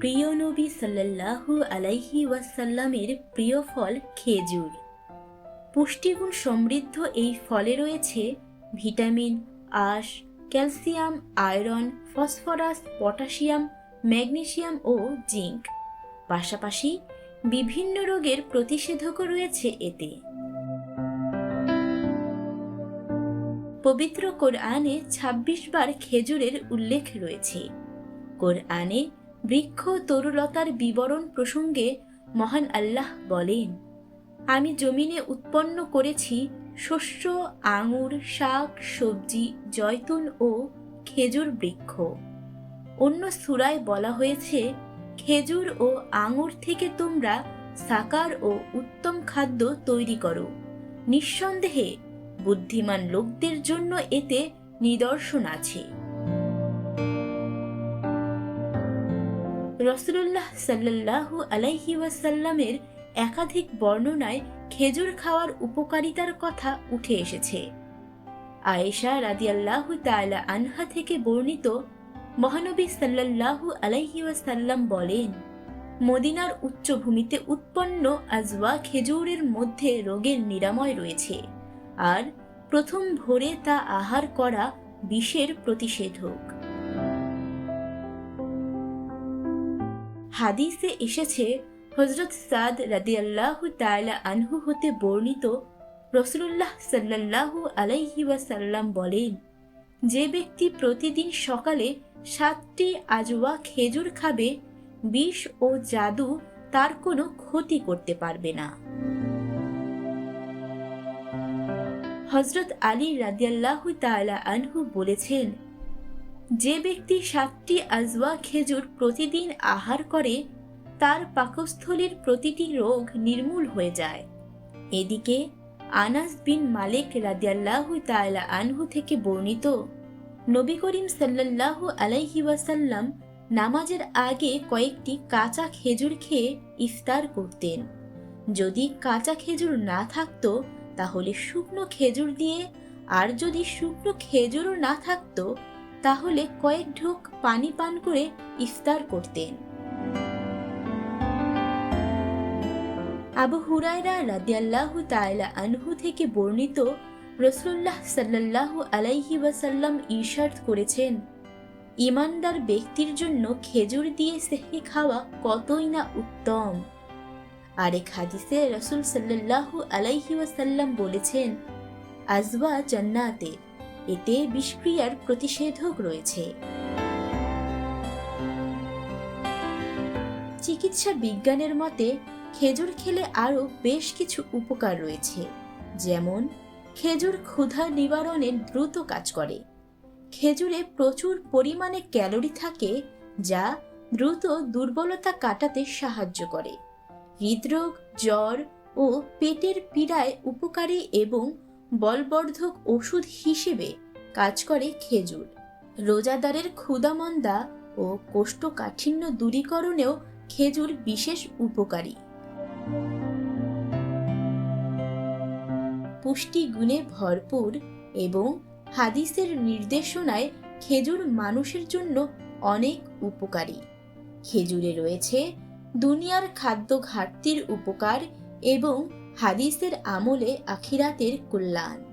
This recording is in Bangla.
প্রিয় নবী সাল্লাল্লাহু আলাইহি ওয়াসাল্লামের প্রিয় ফল খেজুর। পুষ্টিগুণ সমৃদ্ধ এই ফলে রয়েছে ভিটামিন, আঁশ, calcium, iron, phosphorus, potassium magnesium ও জিঙ্ক। পাশাপাশি বিভিন্ন রোগের প্রতিষেধকও রয়েছে এতে। পবিত্র কোরআনে ২৬ বার খেজুরের উল্লেখ রয়েছে। কোরআনে বৃক্ষ তরুলতার বিবরণ প্রসঙ্গে মহান আল্লাহ বলেন, আমি জমিনে উৎপন্ন করেছি শস্য, আঙুর, শাক, সবজি জয়তুন ও খেজুর বৃক্ষ। অন্য সুরায় বলা হয়েছে, খেজুর ও আঙুর থেকে তোমরা সাকার ও উত্তম খাদ্য তৈরি করো। নিঃসন্দেহে বুদ্ধিমান লোকদের জন্য এতে নিদর্শন আছে। রসুল্লাহ সাল্লাল্লাহু আলাইহি ওয়াসাল্লামের একাধিক বর্ণনায় খেজুর খাওয়ার উপকারিতার কথা উঠে এসেছে। আয়েশা রাদিয়াল্লাহু তাআলা আনহা থেকে বর্ণিত মহানবী সাল্লাল্লাহু আলাইহি ওয়াসাল্লাম বলেন, মদিনার উচ্চভূমিতে উৎপন্ন আজওয়া খেজুরের মধ্যে রোগের নিরাময় রয়েছে। আর প্রথম ভোরে তা আহার করা বিষের প্রতিষেধক। হাদিসে এসেছে হজরত সাদ রাদিয়াল্লাহু তাআলা আনহু হতে বর্ণিত রসুল্লাহ সাল্লাল্লাহু আলাইহি ওয়াসাল্লাম বলেন, যে ব্যক্তি প্রতিদিন সকালে সাতটি আজওয়া খেজুর খাবে, বিষ ও জাদু তার কোনো ক্ষতি করতে পারবে না। হজরত আলী রাদিয়াল্লাহু তাআলা আনহু বলেছেন যে ব্যক্তি সাতটি আজওয়া খেজুর প্রতিদিন আহার করে, তার পাকস্থলীর প্রতিটি রোগ নির্মূল হয়ে যায়। এদিকে, আনাস বিন মালিক রাদিয়াল্লাহু তাআলা আনহু থেকে বর্ণিত, নবী করিম সাল্লাল্লাহু আলাইহি ওয়াসাল্লাম নামাজের আগে কয়েকটি কাঁচা খেজুর খেয়ে ইফতার করতেন। যদি কাঁচা খেজুর না থাকতো, তাহলে শুকনো খেজুর দিয়ে, আর যদি শুকনো খেজুরও না থাকতো তাহলে কয়েক ঢোক পানি পান করে ইফতার করতেন। আবু হুরায়রা রাদিয়াল্লাহু তাআলা আনহু থেকে বর্ণিত রসুল্লাহ সাল্লাল্লাহু আলাইহি ওয়াসাল্লাম ইরশাদ করেছেন ইমানদার ব্যক্তির জন্য খেজুর দিয়ে সেহরি খাওয়া কতই না উত্তম। আরেক হাদিসে রসুল সাল্লাল্লাহু আলাইহি ওয়াসাল্লাম বলেছেন, আজওয়া জান্নাতে। এতে বিষক্রিয়ার প্রতিষেধক রয়েছে। চিকিৎসা বিজ্ঞানের মতে, খেজুর খেলে আরও বেশ কিছু উপকার রয়েছে। যেমন, খেজুর ক্ষুধা নিবারণে দ্রুত কাজ করে। খেজুরে প্রচুর পরিমাণে ক্যালোরি থাকে, যা দ্রুত দুর্বলতা কাটাতে সাহায্য করে। হৃদরোগ, জ্বর ও পেটের পীড়ায় উপকারী এবং বলবর্ধক ওষুধ হিসেবে কাজ করে খেজুর। রোজাদারের ক্ষুদামন্দা ও কোষ্ঠকাঠিন্য দূরীকরণেও খেজুর বিশেষ উপকারী। পুষ্টিগুণে ভরপুর এবং হাদিসের নির্দেশনায় খেজুর মানুষের জন্য অনেক উপকারী। খেজুরে রয়েছে দুনিয়ার খাদ্য ঘাটতির উপকার এবং হাদিসের আমলে আখিরাতের কল্যাণ।